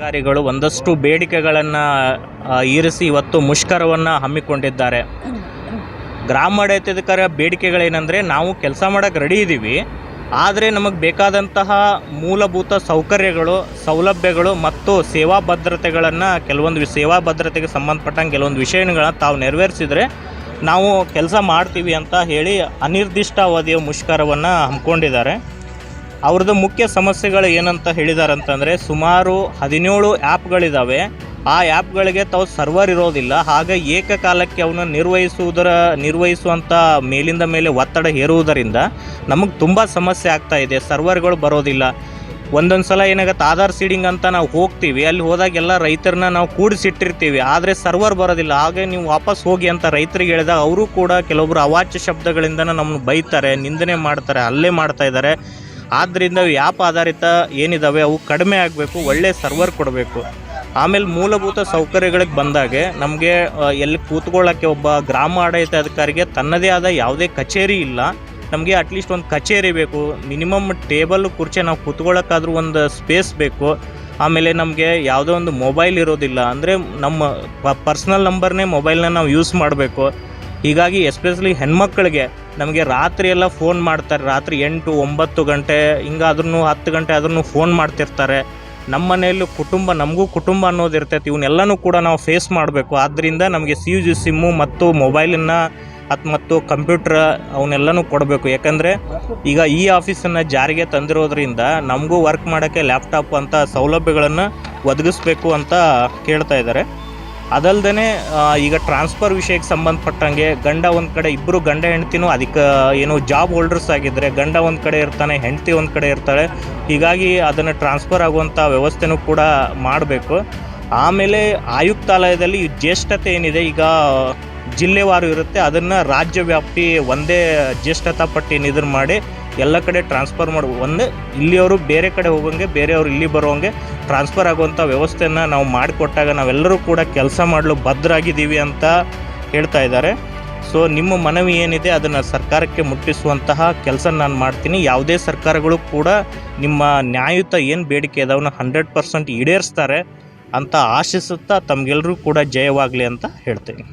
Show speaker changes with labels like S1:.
S1: ಅಧಿಕಾರಿಗಳು ಒಂದಷ್ಟು ಬೇಡಿಕೆಗಳನ್ನು ಇರಿಸಿ ಇವತ್ತು ಮುಷ್ಕರವನ್ನು ಹಮ್ಮಿಕೊಂಡಿದ್ದಾರೆ. ಗ್ರಾಮಾಡಳಿತಾಧಿಕಾರ ಬೇಡಿಕೆಗಳೇನೆಂದರೆ ನಾವು ಕೆಲಸ ಮಾಡೋಕ್ಕೆ ರೆಡಿ ಇದ್ದೀವಿ ಆದರೆ ನಮಗೆ ಬೇಕಾದಂತಹ ಮೂಲಭೂತ ಸೌಕರ್ಯಗಳು, ಸೌಲಭ್ಯಗಳು ಮತ್ತು ಸೇವಾ ಭದ್ರತೆಗಳನ್ನು, ಕೆಲವೊಂದು ಸೇವಾ ಭದ್ರತೆಗೆ ಸಂಬಂಧಪಟ್ಟಂಗೆ ಕೆಲವೊಂದು ವಿಷಯಗಳನ್ನ ತಾವು ನೆರವೇರಿಸಿದರೆ ನಾವು ಕೆಲಸ ಮಾಡ್ತೀವಿ ಅಂತ ಹೇಳಿ ಅನಿರ್ದಿಷ್ಟಾವಧಿಯ ಮುಷ್ಕರವನ್ನು ಹಮ್ಮಿಕೊಂಡಿದ್ದಾರೆ. ಅವ್ರದ್ದು ಮುಖ್ಯ ಸಮಸ್ಯೆಗಳು ಏನಂತ ಹೇಳಿದ್ದಾರೆ ಅಂತಂದರೆ ಸುಮಾರು ಹದಿನೇಳು ಆ್ಯಪ್ಗಳಿದ್ದಾವೆ ಆ ಆ್ಯಪ್ಗಳಿಗೆ ತಾವು ಸರ್ವರ್ ಇರೋದಿಲ್ಲ. ಹಾಗೆ ಏಕಕಾಲಕ್ಕೆ ಅವನ್ನ ನಿರ್ವಹಿಸುವುದರ ನಿರ್ವಹಿಸುವಂಥ ಮೇಲಿಂದ ಮೇಲೆ ಒತ್ತಡ ಹೇರುವುದರಿಂದ ನಮಗೆ ತುಂಬ ಸಮಸ್ಯೆ ಆಗ್ತಾ ಇದೆ. ಸರ್ವರ್ಗಳು ಬರೋದಿಲ್ಲ. ಒಂದೊಂದು ಸಲ ಏನಾಗುತ್ತೆ, ಆಧಾರ್ ಸೀಡಿಂಗ್ ಅಂತ ನಾವು ಹೋಗ್ತೀವಿ. ಅಲ್ಲಿ ಹೋದಾಗೆಲ್ಲ ರೈತರನ್ನ ನಾವು ಕೂಡಿಸಿಟ್ಟಿರ್ತೀವಿ. ಆದರೆ ಸರ್ವರ್ ಬರೋದಿಲ್ಲ. ಹಾಗೆ ನೀವು ವಾಪಸ್ ಹೋಗಿ ಅಂತ ರೈತರಿಗೆ ಹೇಳಿದಾಗ ಅವರು ಕೂಡ ಕೆಲವೊಬ್ಬರು ಅವಾಚ್ಯ ಶಬ್ದಗಳಿಂದ ನಮ್ಮನ್ನು ಬೈತಾರೆ, ನಿಂದನೆ ಮಾಡ್ತಾರೆ, ಅಲ್ಲೇ ಮಾಡ್ತಾ ಇದ್ದಾರೆ. ಆದ್ದರಿಂದ ಆ್ಯಪ್ ಆಧಾರಿತ ಏನಿದ್ದಾವೆ ಅವು ಕಡಿಮೆ ಆಗಬೇಕು ಒಳ್ಳೆಯ ಸರ್ವರ್ ಕೊಡಬೇಕು. ಆಮೇಲೆ ಮೂಲಭೂತ ಸೌಕರ್ಯಗಳಿಗೆ ಬಂದಾಗೆ ನಮಗೆ ಎಲ್ಲಿ ಕೂತ್ಕೊಳ್ಳೋಕ್ಕೆ ಒಬ್ಬ ಗ್ರಾಮ ಆಡಳಿತ ಅಧಿಕಾರಿಗೆ ತನ್ನದೇ ಆದ ಯಾವುದೇ ಕಚೇರಿ ಇಲ್ಲ. ನಮಗೆ ಅಟ್ಲೀಸ್ಟ್ ಒಂದು ಕಚೇರಿ ಬೇಕು. ಮಿನಿಮಮ್ ಟೇಬಲ್, ಕುರ್ಚಿ ನಾವು ಕೂತ್ಕೊಳ್ಳೋಕ್ಕಾದ್ರೂ ಒಂದು ಸ್ಪೇಸ್ ಬೇಕು. ಆಮೇಲೆ ನಮಗೆ ಯಾವುದೋ ಒಂದು ಮೊಬೈಲ್ ಇರೋದಿಲ್ಲ. ಅಂದರೆ ನಮ್ಮ ಪರ್ಸ್ನಲ್ ನಂಬರ್ನೇ ಮೊಬೈಲ್ನ ನಾವು ಯೂಸ್ ಮಾಡಬೇಕು. ಹೀಗಾಗಿ ಎಸ್ಪೆಷಲಿ ಹೆಣ್ಮಕ್ಳಿಗೆ ನಮಗೆ ರಾತ್ರಿ ಎಲ್ಲ ಫೋನ್ ಮಾಡ್ತಾರೆ. ರಾತ್ರಿ ಎಂಟು, ಒಂಬತ್ತು ಗಂಟೆ ಹಿಂಗಾದ್ರೂ ಹತ್ತು ಗಂಟೆ ಆದ್ರೂ ಫೋನ್ ಮಾಡ್ತಿರ್ತಾರೆ. ನಮ್ಮ ಮನೆಯಲ್ಲೂ ಕುಟುಂಬ, ನಮಗೂ ಕುಟುಂಬ ಅನ್ನೋದು ಇರ್ತೈತಿ. ಇವನ್ನೆಲ್ಲನೂ ಕೂಡ ನಾವು ಫೇಸ್ ಮಾಡಬೇಕು. ಆದ್ದರಿಂದ ನಮಗೆ ಸಿ ಯು ಜಿ ಸಿಮ್ಮು ಮತ್ತು ಮೊಬೈಲನ್ನು ಅತ್ ಮತ್ತು ಕಂಪ್ಯೂಟ್ರ್ ಅವನ್ನೆಲ್ಲನೂ ಕೊಡಬೇಕು. ಯಾಕಂದರೆ ಈಗ ಈ ಆಫೀಸನ್ನು ಜಾರಿಗೆ ತಂದಿರೋದ್ರಿಂದ ನಮಗೂ ವರ್ಕ್ ಮಾಡೋಕ್ಕೆ ಲ್ಯಾಪ್ಟಾಪ್ ಅಂತ ಸೌಲಭ್ಯಗಳನ್ನು ಒದಗಿಸ್ಬೇಕು ಅಂತ ಕೇಳ್ತಾ ಇದ್ದಾರೆ. ಅದಲ್ದೇ ಈಗ ಟ್ರಾನ್ಸ್ಫರ್ ವಿಷಯಕ್ಕೆ ಸಂಬಂಧಪಟ್ಟಂಗೆ ಗಂಡ ಒಂದು ಕಡೆ ಇಬ್ಬರು ಗಂಡ ಹೆಂಡ್ತಿನೂ ಅದಕ್ಕೆ ಏನು ಜಾಬ್ ಹೋಲ್ಡರ್ಸ್ ಆಗಿದ್ದರೆ ಗಂಡ ಒಂದು ಕಡೆ ಇರ್ತಾನೆ, ಹೆಂಡ್ತಿ ಒಂದು ಕಡೆ ಇರ್ತಾಳೆ, ಹೀಗಾಗಿ ಅದನ್ನು ಟ್ರಾನ್ಸ್ಫರ್ ಆಗುವಂಥ ವ್ಯವಸ್ಥೆನೂ ಕೂಡ ಮಾಡಬೇಕು. ಆಮೇಲೆ ಆಯುಕ್ತಾಲಯದಲ್ಲಿ ಜ್ಯೇಷ್ಠತೆ ಏನಿದೆ, ಈಗ ಜಿಲ್ಲೆವಾರು ಇರುತ್ತೆ, ಅದನ್ನು ರಾಜ್ಯ ವ್ಯಾಪ್ತಿ ಒಂದೇ ಜ್ಯೇಷ್ಠತಾ ಪಟ್ಟಿ ನಿದ್ರ ಮಾಡಿ ಎಲ್ಲ ಕಡೆ ಟ್ರಾನ್ಸ್ಫರ್ ಮಾಡಿ. ಒಂದೇ ಇಲ್ಲಿಯವರು ಬೇರೆ ಕಡೆ ಹೋಗೋಂಗೆ, ಬೇರೆಯವರು ಇಲ್ಲಿ ಬರೋಂಗೆ ಟ್ರಾನ್ಸ್ಫರ್ ಆಗುವಂಥ ವ್ಯವಸ್ಥೆಯನ್ನು ನಾವು ಮಾಡಿಕೊಟ್ಟಾಗ ನಾವೆಲ್ಲರೂ ಕೂಡ ಕೆಲಸ ಮಾಡಲು ಭದ್ರಾಗಿದ್ದೀವಿ ಅಂತ ಹೇಳ್ತಾ ಇದ್ದಾರೆ. ಸೊ ನಿಮ್ಮ ಮನವಿ ಏನಿದೆ ಅದನ್ನು ಸರ್ಕಾರಕ್ಕೆ ಮುಟ್ಟಿಸುವಂತಹ ಕೆಲಸ ನಾನು ಮಾಡ್ತೀನಿ. ಯಾವುದೇ ಸರ್ಕಾರಗಳು ಕೂಡ ನಿಮ್ಮ ನ್ಯಾಯಯುತ ಏನು ಬೇಡಿಕೆ ಇದಾವನ್ನ ಹಂಡ್ರೆಡ್ ಪರ್ಸೆಂಟ್ ಈಡೇರಿಸ್ತಾರೆ ಅಂತ ಆಶಿಸುತ್ತಾ ತಮಗೆಲ್ಲರೂ ಕೂಡ ಜಯವಾಗಲಿ ಅಂತ ಹೇಳ್ತೀನಿ.